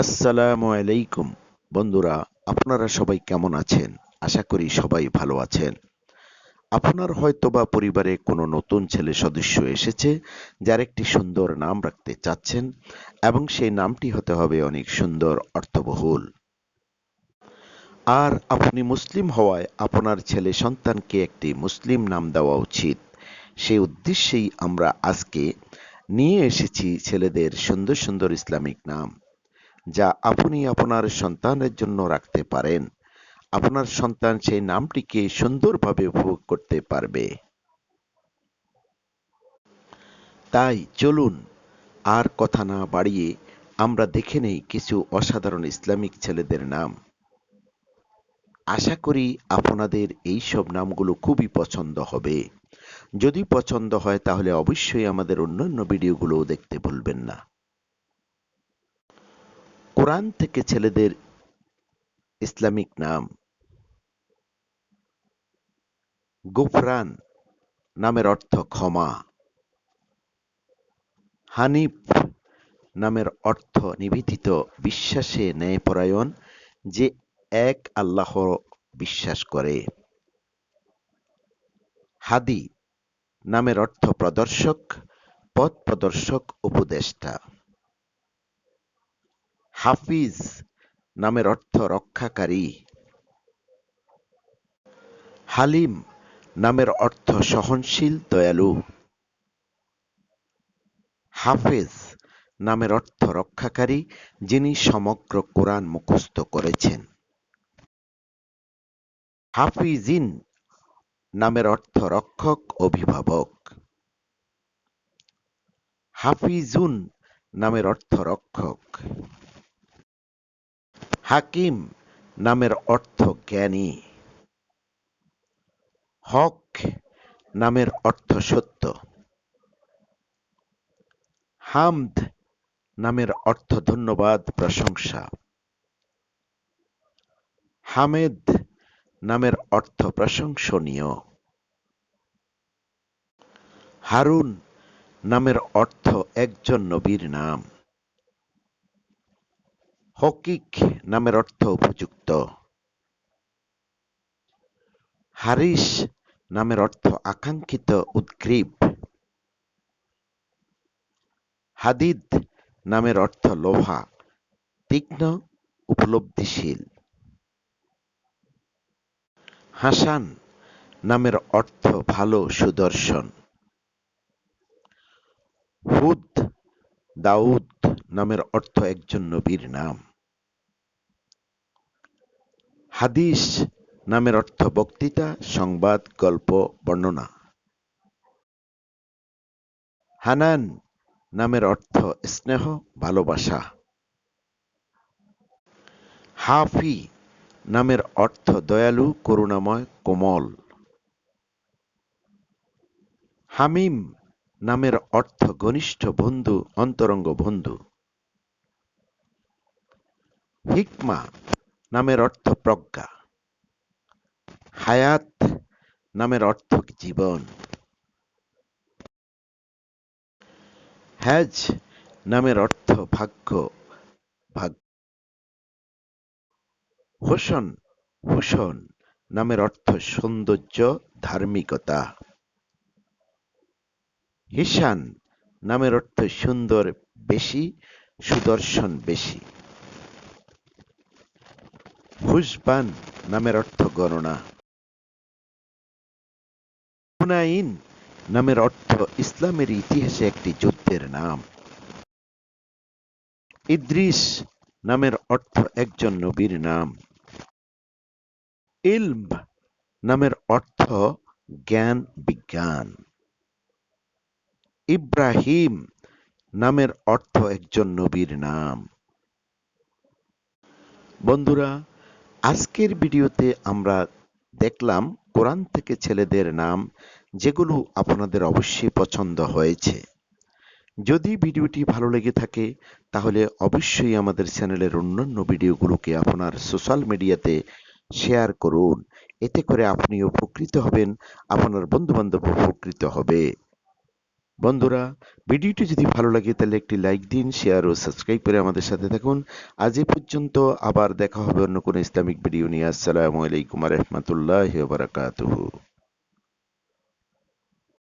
আসসালামু আলাইকুম। বন্ধুরা, আপনারা সবাই কেমন আছেন? আশা করি সবাই ভালো আছেন। আপনার হয়তোবা পরিবারে কোনো নতুন ছেলে সদস্য এসেছে, যার একটি সুন্দর নাম রাখতে চাচ্ছেন, এবং সেই নামটি হতে হবে অনেক সুন্দর, অর্থবহুল। আর আপনি মুসলিম হওয়ায় আপনার ছেলে সন্তানকে একটি মুসলিম নাম দেওয়া উচিত। সেই উদ্দেশ্যেই আমরা আজকে নিয়ে এসেছি ছেলেদের সুন্দর সুন্দর ইসলামিক নাম। যা আপনি আপনার সন্তানের জন্য রাখতে পারেন। আপনার সন্তান সেই নামটিকে সুন্দরভাবে উপভোগ করতে পারবে। তাই চলুন আর কথা না বাড়িয়ে আমরা দেখে নেই কিছু অসাধারণ ইসলামিক ছেলেদের নাম। আশা করি আপনাদের এই সব নামগুলো খুবই পছন্দ হবে। যদি পছন্দ হয় তাহলে অবশ্যই আমাদের অন্যান্য ভিডিওগুলো দেখতে ভুলবেন না। কোরআন থেকে ছেলেদের ইসলামিক নাম গুফরান নামের অর্থ ক্ষমা, হানিফ নামের অর্থ নিবেদিত বিশ্বাসে ন্যায়পরায়ণ যে এক আল্লাহ বিশ্বাস করে, হাদি নামের অর্থ প্রদর্শক, পথ প্রদর্শক, উপদেষ্টা। হাফিজ নামের অর্থ রক্ষাকারী। হালিম নামের অর্থ সহনশীল, দয়ালু। হাফেজ নামের অর্থ রক্ষাকারী, যিনি সমগ্র কোরআন মুখস্থ করেছেন। হাফিজিন নামের অর্থ রক্ষক, অভিভাবক। হাফিজুন নামের অর্থ রক্ষক। হাকিম নামের অর্থ জ্ঞানী। হক নামের অর্থ সত্য। হামদ নামের অর্থ ধন্যবাদ, প্রশংসা। হামেদ নামের অর্থ প্রশংসনীয়। হারুন নামের অর্থ একজন নবীর নাম। হকিক নামের অর্থ উপযুক্ত। হারিস নামের অর্থ আকাঙ্ক্ষিত উদ্গ্রীব। হাদিদ নামের অর্থ লোহা তীক্ষ্ণ, উপলব্ধিশীল। হাসান নামের অর্থ ভালো সুদর্শন। হুদ দাউদ নামের অর্থ একজন নবীর নাম। হাদিস নামের অর্থ বক্তৃতা, সংবাদ, গল্প, বর্ণনা। হানান নামের অর্থ স্নেহ, ভালোবাসা। হাফি নামের অর্থ দয়ালু, করুণাময়, কোমল। হামিম নামের অর্থ ঘনিষ্ঠ বন্ধু, অন্তরঙ্গ বন্ধু। হিকমা নামের অর্থ প্রজ্ঞা। হায়াত নামের অর্থ জীবন। হ্যাজ নামের অর্থ ভাগ্য ভাগ্য। হোসন ভূষণ নামের অর্থ সৌন্দর্য, ধার্মিকতা। হিসান নামের অর্থ সুন্দর, বেশি, সুদর্শন, বেশি। হুসবান নামের অর্থ গণনা। হুনাইন নামের অর্থ ইসলামের ইতিহাসে একটি যুদ্ধের নাম। ইদ্রিস নামের অর্থ একজন নবীর নাম। ইলম নামের অর্থ জ্ঞান, বিজ্ঞান। ইব্রাহিম নামের অর্থ একজন নবীর নাম। বন্ধুরা আজকের ভিডিওতে আমরা দেখলাম কোরআন থেকে ছেলেদের নাম, যেগুলো আপনাদের অবশ্যই পছন্দ হয়েছে। যদি ভিডিওটি ভালো লেগে থাকে, তাহলে অবশ্যই আমাদের চ্যানেলের অন্যান্য ভিডিওগুলোকে আপনার সোশ্যাল মিডিয়াতে শেয়ার করুন। এতে করে আপনি উপকৃত হবেন, আপনার বন্ধু বান্ধব উপকৃত হবে। বন্ধুরা, ভিডিওটি যদি ভালো লাগে, তাহলে একটি লাইক দিন শেয়ার ও সাবস্ক্রাইব করে আমাদের সাথে থাকুন। আজ এ পর্যন্ত আবার দেখা হবে অন্য কোনো ইসলামিক ভিডিও নিয়ে। আসসালামু আলাইকুম রহমতুল্লাহ বারাকাতুহু।